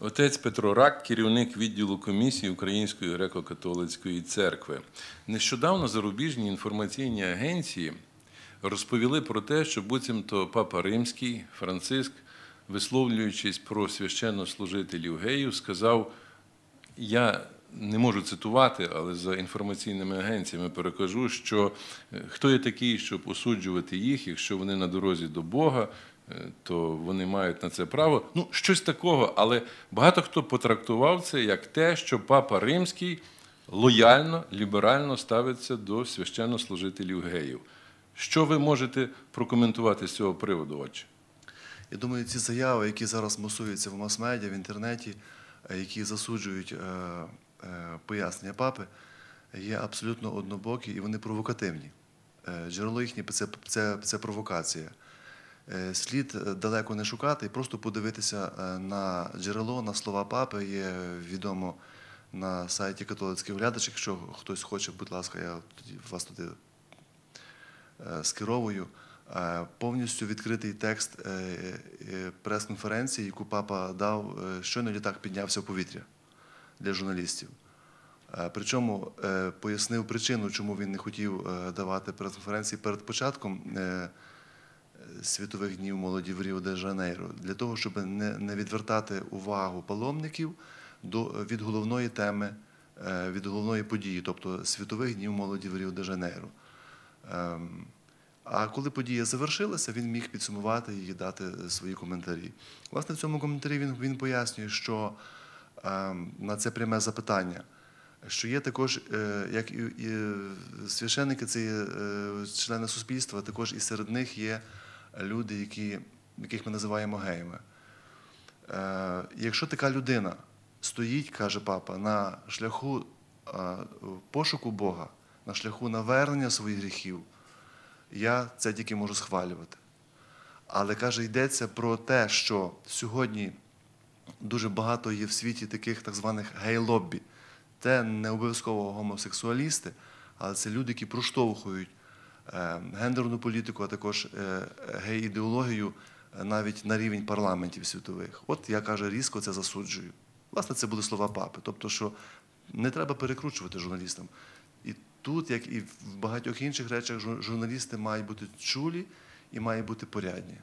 Отець Петро Рак, керівник відділу комісії Української греко-католицької церкви. Нещодавно зарубіжні інформаційні агенції розповіли про те, що буцімто Папа Римський Франциск, висловлюючись про священнослужителів геїв, сказав: я не можу цитувати, але за інформаційними агенціями перекажу, що е, хто є такий, щоб осуджувати їх, якщо вони на дорозі до Бога, то вони мають на це право. Ну, щось такого, але багато хто потрактував це як те, що Папа Римський лояльно, ліберально ставиться до священнослужителів геїв. Що ви можете прокоментувати з цього приводу, отче? Я думаю, ці заяви, які зараз мусуються в мас-медіа, в інтернеті, е, які засуджують е, е, пояснення папи, є абсолютно однобокі і вони провокативні. Е, Джерело їхнє це провокація. Е, Слід е, далеко не шукати і просто подивитися е, на джерело, на слова папи. Є відомо на сайті католицьких глядачів. Якщо хтось хоче, будь ласка, я тоді вас туди скеровую. Повністю відкритий текст прес-конференції, яку папа дав, щойно літак піднявся в повітря для журналістів. Причому пояснив причину, чому він не хотів давати прес-конференції перед початком світових днів молоді в Ріо де Жанейро, для того, щоб не, не відвертати увагу паломників до, від головної теми, е, від головної події, тобто світових днів молоді в Ріо де Жанейро. Ем, А коли подія завершилася, він міг підсумувати і дати свої коментарі. Власне, в цьому коментарі він, він пояснює, що ем, на це пряме запитання, що є також, е, як і, і священники, це є е, члени суспільства, також і серед них є люди, які, яких ми називаємо геями. Е, Якщо така людина стоїть, каже папа, на шляху е, пошуку Бога, на шляху навернення своїх гріхів, я це тільки можу схвалювати. Але каже, йдеться про те, що сьогодні дуже багато є в світі таких так званих гей-лоббі. Це не обов'язково гомосексуалісти, але це люди, які проштовхують гендерну політику, а також е, гей-ідеологію е, навіть на рівень парламентів світових. От я каже, різко це засуджую. Власне, це були слова папи. Тобто, що не треба перекручувати журналістам. І тут, як і в багатьох інших речах, журналісти мають бути чулі і мають бути порядні.